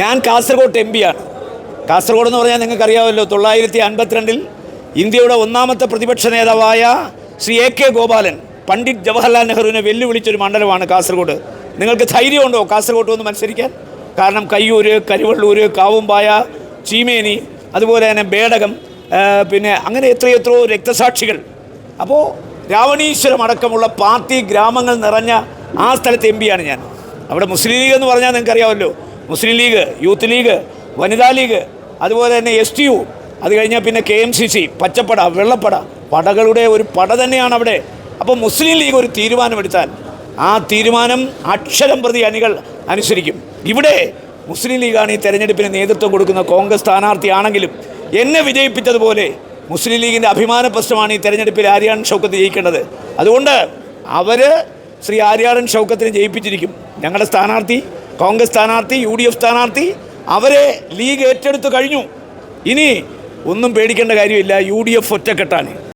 ഞാൻ കാസർഗോഡ് എം പിയാണ് കാസർഗോഡ് എന്ന് പറഞ്ഞാൽ നിങ്ങൾക്ക് അറിയാമല്ലോ തൊള്ളായിരത്തി അൻപത്തിരണ്ടിൽ ഇന്ത്യയുടെ ഒന്നാമത്തെ പ്രതിപക്ഷ നേതാവായ ശ്രീ എ കെ ഗോപാലൻ പണ്ഡിറ്റ് ജവഹർലാൽ നെഹ്റുവിനെ വെല്ലുവിളിച്ചൊരു മണ്ഡലമാണ് കാസർഗോഡ്. നിങ്ങൾക്ക് ധൈര്യമുണ്ടോ കാസർഗോഡ് ഒന്ന് മത്സരിക്കാൻ? കാരണം കയ്യൂർ കരുവള്ളൂർ കാവുമ്പായ ചീമേനി അതുപോലെ തന്നെ ബേടകം പിന്നെ അങ്ങനെ എത്രയെത്രയോ രക്തസാക്ഷികൾ. അപ്പോൾ രാവണീശ്വരം അടക്കമുള്ള പാർട്ടി ഗ്രാമങ്ങൾ നിറഞ്ഞ ആ സ്ഥലത്ത് എം പിയാണ് ഞാൻ. അവിടെ മുസ്ലിം ലീഗ് എന്ന് പറഞ്ഞാൽ നിങ്ങൾക്കറിയാമല്ലോ Muslim league youth league Vanitha league അതുപോലെ തന്നെ എസ് ടി യു അത് കഴിഞ്ഞാൽ പിന്നെ കെ എം സി സി പച്ചപ്പട വെള്ളപ്പട പടകളുടെ ഒരു പട തന്നെയാണ് അവിടെ. അപ്പോൾ മുസ്ലിം ലീഗ് ഒരു തീരുമാനമെടുത്താൽ ആ തീരുമാനം അക്ഷരം പ്രതി അണികൾ അനുസരിക്കും. ഇവിടെ മുസ്ലിം ലീഗാണ് ഈ തെരഞ്ഞെടുപ്പിന് നേതൃത്വം കൊടുക്കുന്ന കോൺഗ്രസ് സ്ഥാനാർത്ഥിയാണെങ്കിലും എന്നെ വിജയിപ്പിച്ചതുപോലെ മുസ്ലിം ലീഗിന്റെ അഭിമാന പ്രശ്നമാണ് ഈ തെരഞ്ഞെടുപ്പിൽ ആര്യാൻ ഷൗക്കത്ത് ജയിക്കേണ്ടത്. അതുകൊണ്ട് അവർ ശ്രീ ആര്യാടൻ ഷൗക്കത്തിനെ ജയിപ്പിച്ചിരിക്കും. ഞങ്ങളുടെ സ്ഥാനാർത്ഥി കോൺഗ്രസ് സ്ഥാനാർത്ഥി യു ഡി എഫ് സ്ഥാനാർത്ഥി അവരെ ലീഗ് ഏറ്റെടുത്തു കഴിഞ്ഞു. ഇനി ഒന്നും പേടിക്കേണ്ട കാര്യമില്ല. U D F ഒറ്റക്കെട്ടാണ്.